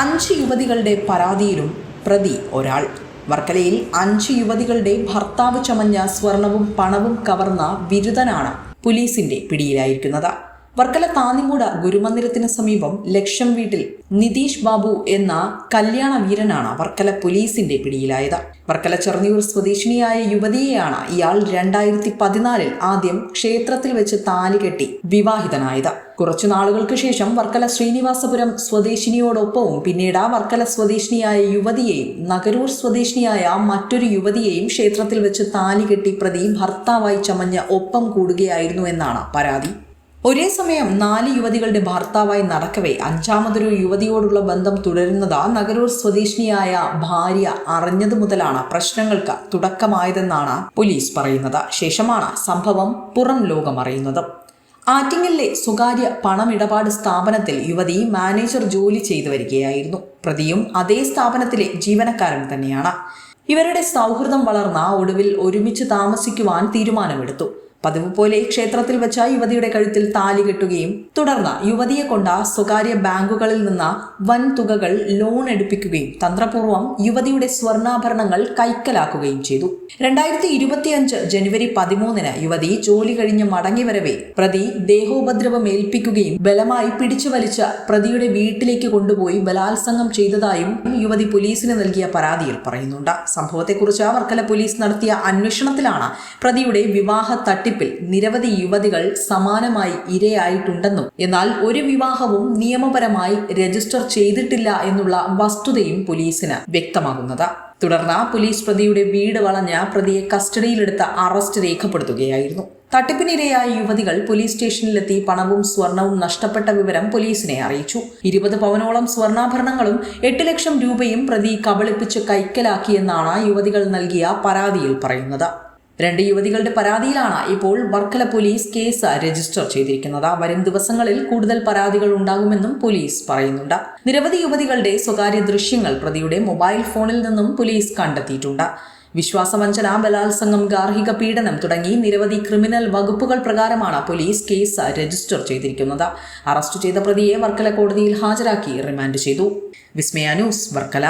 അഞ്ച് യുവതികളുടെ പരാതിയിലും പ്രതി ഒരാൾ. വർക്കലയിൽ അഞ്ച് യുവതികളുടെ ഭർത്താവ് ചമഞ്ഞ സ്വർണവും പണവും കവർന്ന വിരുദനാണ് പോലീസിന്റെ പിടിയിലായിരിക്കുന്നത്. വർക്കല താന്നിമൂട ഗുരുമന്ദിരത്തിന് സമീപം ലക്ഷം വീട്ടിൽ നിതീഷ് ബാബു എന്ന കല്യാണ വീരനാണ് വർക്കല പോലീസിന്റെ പിടിയിലായത്. വർക്കല ചെറുനീയൂർ സ്വദേശിനിയായ യുവതിയെയാണ് ഇയാൾ രണ്ടായിരത്തി പതിനാലിൽ ആദ്യം ക്ഷേത്രത്തിൽ വെച്ച് താലി കെട്ടി വിവാഹിതനായത്. കുറച്ചു നാളുകൾക്ക് ശേഷം വർക്കല ശ്രീനിവാസപുരം സ്വദേശിനിയോടൊപ്പവും പിന്നീട് ആ വർക്കല സ്വദേശിനിയായ യുവതിയെയും നഗരൂർ സ്വദേശിനിയായ മറ്റൊരു യുവതിയെയും ക്ഷേത്രത്തിൽ വെച്ച് താലി കെട്ടി പ്രതി ഭർത്താവായി ചമഞ്ഞ് ഒപ്പം കൂടുകയായിരുന്നു എന്നാണ് പരാതി. ഒരേ സമയം നാല് യുവതികളുടെ ഭർത്താവായി നടക്കവേ അഞ്ചാമതൊരു യുവതിയോടുള്ള ബന്ധം തുടരുന്നത് നഗരൂർ സ്വദേശിനിയായ ഭാര്യ അറിഞ്ഞതു മുതലാണ് പ്രശ്നങ്ങൾക്ക് തുടക്കമായതെന്നാണ് പോലീസ് പറയുന്നത്. ശേഷമാണ് സംഭവം പുറം ലോകമറിയുന്നത് ആറ്റിങ്ങലിലെ സ്വകാര്യ പണമിടപാട് സ്ഥാപനത്തിൽ യുവതി മാനേജർ ജോലി ചെയ്തു വരികയായിരുന്നു. പ്രതിയും അതേ സ്ഥാപനത്തിലെ ജീവനക്കാരൻ തന്നെയാണ്. ഇവരുടെ സൗഹൃദം വളർന്ന ഒടുവിൽ ഒരുമിച്ച് താമസിക്കുവാൻ തീരുമാനമെടുത്തു. പതിവ് പോലെ ക്ഷേത്രത്തിൽ വെച്ച യുവതിയുടെ കഴുത്തിൽ താലി കെട്ടുകയും തുടർന്ന് യുവതിയെ കൊണ്ട സ്വകാര്യ ബാങ്കുകളിൽ നിന്ന് വൻ തുകകൾ ലോൺ എടുപ്പിക്കുകയും തന്ത്രപൂർവം യുവതിയുടെ സ്വർണാഭരണങ്ങൾ കൈക്കലാക്കുകയും ചെയ്തു. രണ്ടായിരത്തി ഇരുപത്തിയഞ്ച് ജനുവരി പതിമൂന്നിന് യുവതി ജോലി കഴിഞ്ഞ് മടങ്ങി വരവേ പ്രതി ദേഹോപദ്രവം ഏൽപ്പിക്കുകയും ബലമായി പിടിച്ചു വലിച്ച പ്രതിയുടെ വീട്ടിലേക്ക് കൊണ്ടുപോയി ബലാത്സംഗം ചെയ്തതായും യുവതി പോലീസിന് നൽകിയ പരാതിയിൽ പറയുന്നുണ്ട്. സംഭവത്തെക്കുറിച്ച് വർക്കല പോലീസ് നടത്തിയ അന്വേഷണത്തിലാണ് പ്രതിയുടെ വിവാഹ തട്ടിപ്പിൽ നിരവധി യുവതികൾ സമാനമായി ഇരയായിട്ടുണ്ടെന്നും എന്നാൽ ഒരു വിവാഹവും നിയമപരമായി രജിസ്റ്റർ ചെയ്തിട്ടില്ല എന്നുള്ള വസ്തുതയും പോലീസിന് വ്യക്തമാകുന്നത്. തുടർന്ന് പോലീസ് പ്രതിയുടെ വീട് വളഞ്ഞ പ്രതിയെ കസ്റ്റഡിയിലെടുത്ത് അറസ്റ്റ് രേഖപ്പെടുത്തുകയായിരുന്നു. തട്ടിപ്പിനിരയായ യുവതികൾ പോലീസ് സ്റ്റേഷനിലെത്തി പണവും സ്വർണവും നഷ്ടപ്പെട്ട വിവരം പോലീസിനെ അറിയിച്ചു. ഇരുപത് പവനോളം സ്വർണാഭരണങ്ങളും എട്ട് ലക്ഷം രൂപയും പ്രതി കബളിപ്പിച്ച് കൈക്കലാക്കിയെന്നാണ് യുവതികൾ നൽകിയ പരാതിയിൽ പറയുന്നത്. രണ്ട് യുവതികളുടെ പരാതിയിലാണ് ഇപ്പോൾ വർക്കല പോലീസ് കേസ് രജിസ്റ്റർ ചെയ്തിരിക്കുന്നത്. വരും ദിവസങ്ങളിൽ കൂടുതൽ പരാതികൾ ഉണ്ടാകുമെന്നും പോലീസ് പറയുന്നുണ്ട്. നിരവധി യുവതികളുടെ സ്വകാര്യ ദൃശ്യങ്ങൾ പ്രതിയുടെ മൊബൈൽ ഫോണിൽ നിന്നും പോലീസ് കണ്ടെത്തിയിട്ടുണ്ട്. വിശ്വാസവഞ്ചന ബലാത്സംഗം ഗാർഹിക പീഡനം തുടങ്ങി നിരവധി ക്രിമിനൽ വകുപ്പുകൾ പ്രകാരമാണ് പോലീസ് കേസ് രജിസ്റ്റർ ചെയ്തിരിക്കുന്നത്. അറസ്റ്റ് ചെയ്ത പ്രതിയെ വർക്കല കോടതിയിൽ ഹാജരാക്കി റിമാൻഡ് ചെയ്തു. വിസ്മയ ന്യൂസ് വർക്കല.